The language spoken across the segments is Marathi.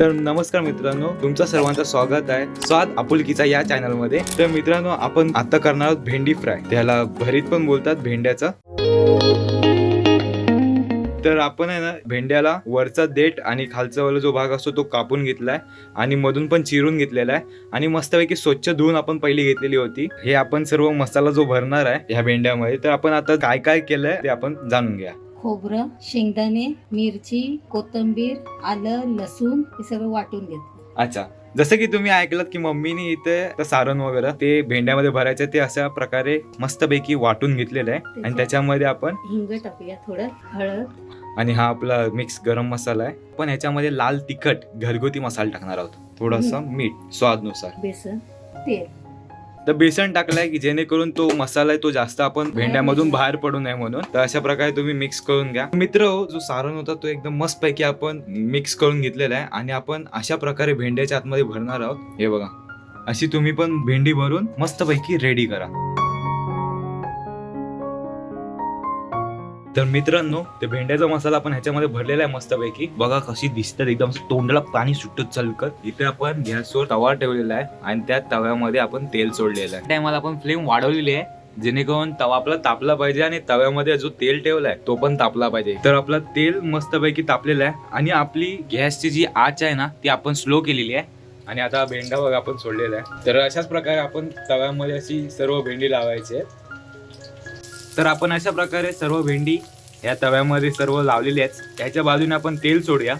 तर नमस्कार मित्रांनो तुमचं सर्वांचं स्वागत आहे स्वाद आपुलकीचा या चॅनलमध्ये. तर मित्रांनो आपण आता करणार आहोत भेंडी फ्राय. त्याला भरीत पण बोलतात भेंड्याचा. तर आपण आहे ना भेंड्याला वरचा देठ आणि खालचा वाला जो भाग असतो तो कापून घेतलाय आणि मधून पण चिरून घेतलेला आहे. आणि मस्तपैकी स्वच्छ धुवून आपण पहिली घेतलेली होती. हे आपण सर्व मसाला जो भरणार आहे ह्या भेंड्यामध्ये तर आपण आता काय काय केलंय ते आपण जाणून घ्या. खोबरं शेंगदाणे मिरची कोथिंबीर आलं लसूण हे सगळं वाटून घेतलं. अच्छा. जसं की तुम्ही ऐकलं की मम्मीने इथे ते सारण वगैरे ते भेंड्यामध्ये भरायचे ते अशा प्रकारे मस्तपैकी वाटून घेतलेलं आहे. आणि त्याच्यामध्ये आपण हिंग टाकूया थोडं हळद. आणि हा आपला मिक्स गरम मसाला आहे. पण ह्याच्यामध्ये लाल तिखट घरगुती मसाला टाकणार आहोत. थोडंसं मीठ स्वादनुसार. बेसन तेल. तर बेसन टाकलाय की जेणेकरून तो मसाला आहे तो जास्त आपण भेंड्यामधून बाहेर पडू नये म्हणून. तर अशा प्रकारे तुम्ही मिक्स करून घ्या. मित्र हो, जो सारण होता तो एकदम मस्त पैकी आपण मिक्स करून घेतलेला आहे आणि आपण अशा प्रकारे भेंड्याच्या आतमध्ये भरणार आहोत. हे बघा. अशी तुम्ही पण भेंडी भरून मस्त पैकी रेडी करा. तर मित्रांनो ते भेंड्याचा मसाला आपण ह्याच्यामध्ये भरलेला आहे मस्तपैकी. बघा कशी दिसतात एकदम तोंडाला पाणी सुटत चलकत इथे आपण गॅसवर तवा ठेवलेला आहे आणि त्या तव्यामध्ये आपण तेल सोडलेलं आहे. टायमाला आपण फ्लेम वाढवलेली आहे जेणेकरून तवा आपला तापला पाहिजे आणि तव्यामध्ये जो तेल ठेवलाय तो पण तापला पाहिजे. तर आपला तेल मस्तपैकी तापलेला आहे आणि आपली गॅसची जी आच आहे ना ती आपण स्लो केलेली आहे. आणि आता भेंडा बघा आपण सोडलेला आहे. तर अशाच प्रकारे आपण तव्यामध्ये अशी सर्व भेंडी लावायची आहे तर आपण अशा प्रकारे सर्व भेंडी या तव्यामध्ये सर्व लावलेली आहेत. त्याच्या बाजूने आपण तेल सोडूया.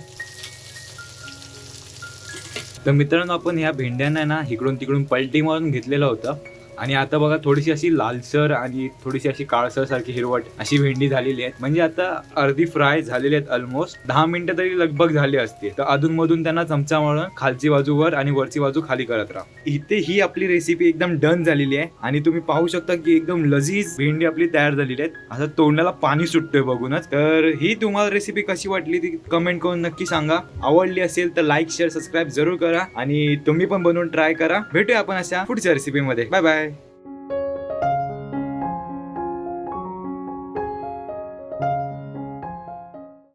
तर मित्रांनो आपण ह्या भेंड्यांना ना इकडून तिकडून पलटी मारून घेतलेलं होतं. आणि आता बघा थोडीशी अशी लालसर आणि थोडीशी अशी काळसर सारखी हिरवट अशी भेंडी झालेली आहेत म्हणजे आता अर्धी फ्राय झालेली आहेत ऑलमोस्ट दहा मिनिटं तरी लगभग झाली असते तर अधून मधून त्यांना चमचा मारून खालची बाजू वर आणि वरची बाजू खाली करत राहा. इथे ही आपली रेसिपी एकदम डन झालेली आहे. आणि तुम्ही पाहू शकता की एकदम लजीज भेंडी आपली तयार झालेली आहेत. आता तोंडाला पाणी सुटतोय बघूनच. तर ही तुम्हाला रेसिपी कशी वाटली ती कमेंट करून नक्की सांगा. आवडली असेल तर लाईक शेअर सबस्क्राईब जरूर करा. आणि तुम्ही पण बनवून ट्राय करा. भेटूया आपण अशा पुढच्या रेसिपीमध्ये बाय बाय